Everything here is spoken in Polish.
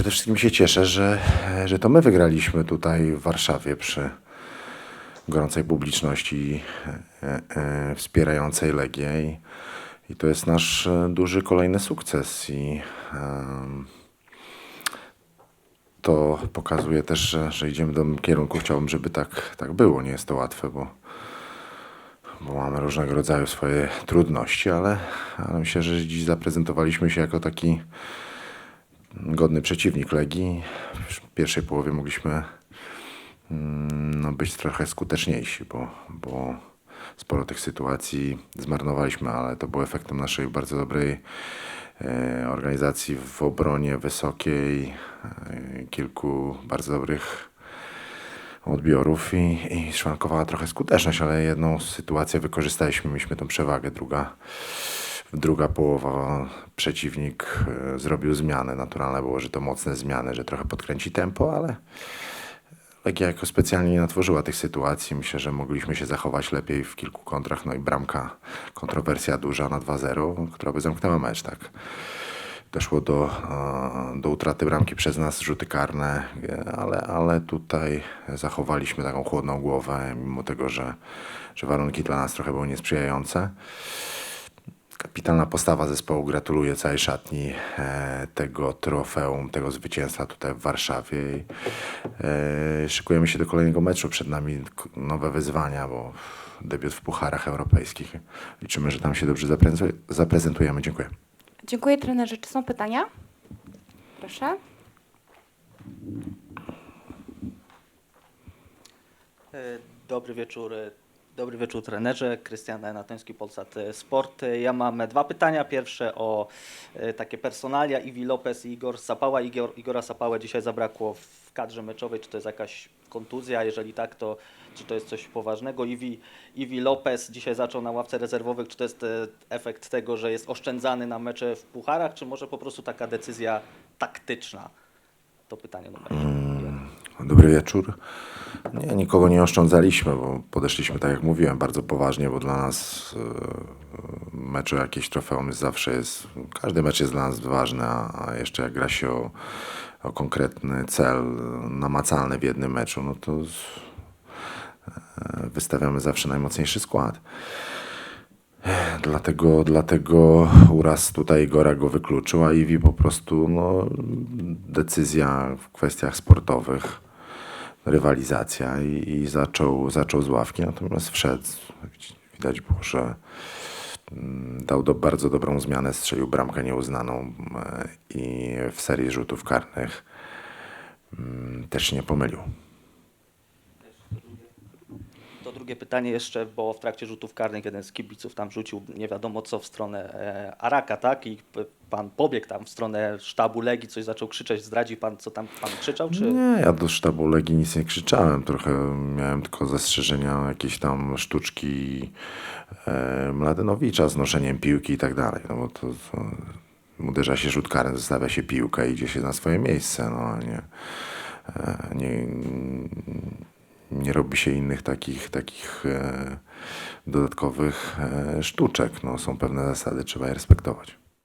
przede wszystkim się cieszę, że, że to my wygraliśmy tutaj w Warszawie przy gorącej publiczności e, e, wspierającej Legię i, i to jest nasz e, duży kolejny sukces i em, to pokazuje też, że, że idziemy w dobrym kierunku. Chciałbym, żeby tak, tak było. Nie jest to łatwe, bo, bo mamy różnego rodzaju swoje trudności, ale, ale myślę, że dziś zaprezentowaliśmy się jako taki godny przeciwnik Legii. W pierwszej połowie mogliśmy mm, no, być trochę skuteczniejsi, bo, bo sporo tych sytuacji zmarnowaliśmy, ale to było efektem naszej bardzo dobrej e, organizacji w obronie wysokiej, e, kilku bardzo dobrych odbiorów i, i szwankowała trochę skuteczność, ale jedną sytuację wykorzystaliśmy, mieliśmy tą przewagę, druga druga połowa przeciwnik e, zrobił zmiany. Naturalne było, że to mocne zmiany, że trochę podkręci tempo, ale Legia jako specjalnie nie natworzyła tych sytuacji. Myślę, że mogliśmy się zachować lepiej w kilku kontrach. No i bramka, kontrowersja duża na 2-0, która by zamknęła mecz, tak. Doszło do, e, do utraty bramki przez nas, rzuty karne, e, ale, ale tutaj zachowaliśmy taką chłodną głowę, mimo tego, że, że warunki dla nas trochę były niesprzyjające. Kapitalna postawa zespołu. Gratuluję całej szatni e, tego trofeum, tego zwycięstwa tutaj w Warszawie. E, szykujemy się do kolejnego meczu. Przed nami nowe wyzwania, bo debiut w pucharach europejskich. Liczymy, że tam się dobrze zaprezentuj- zaprezentujemy. Dziękuję. Dziękuję trenerze. Czy są pytania? Proszę. E, Dobry wieczór. Dobry wieczór trenerze. Krystian Anatoński, Polsat Sport. Ja mam dwa pytania. Pierwsze o e, takie personalia. Iwi Lopez i Igor Sapała. Igor, Igora Sapałę dzisiaj zabrakło w kadrze meczowej. Czy to jest jakaś kontuzja? Jeżeli tak, to czy to jest coś poważnego? Iwi, Iwi Lopez dzisiaj zaczął na ławce rezerwowych. Czy to jest e, efekt tego, że jest oszczędzany na mecze w pucharach, czy może po prostu taka decyzja taktyczna? To pytanie numer. Dobry wieczór. Nie, nikogo nie oszczędzaliśmy, bo podeszliśmy, tak jak mówiłem, bardzo poważnie, bo dla nas e, mecz o jakieś trofeum jest zawsze jest, każdy mecz jest dla nas ważny, a, jeszcze jak gra się o, o konkretny cel namacalny w jednym meczu, no to e, wystawiamy zawsze najmocniejszy skład. Dlatego, dlatego uraz tutaj Igora go wykluczył, a Iwi po prostu no, decyzja w kwestiach sportowych, rywalizacja i, i zaczął, zaczął z ławki, natomiast wszedł. Widać było, że mm, dał do, bardzo dobrą zmianę, strzelił bramkę nieuznaną e, i w serii rzutów karnych mm, też się nie pomylił. To drugie pytanie jeszcze, bo w trakcie rzutów karnych jeden z kibiców tam rzucił nie wiadomo co w stronę e, Araka, tak? I pan pobiegł tam w stronę sztabu Legii, coś zaczął krzyczeć. Zdradzi pan, co tam pan krzyczał, czy... Nie, ja do sztabu Legii nic nie krzyczałem. Trochę miałem tylko zastrzeżenia, jakieś tam sztuczki e, Mladenowicza z noszeniem piłki i tak dalej. No bo to, to uderza się rzut karny, zostawia się piłkę i idzie się na swoje miejsce. No, a nie, e, nie, nie robi się innych takich, takich e, dodatkowych e, sztuczek. No, są pewne zasady, trzeba je respektować.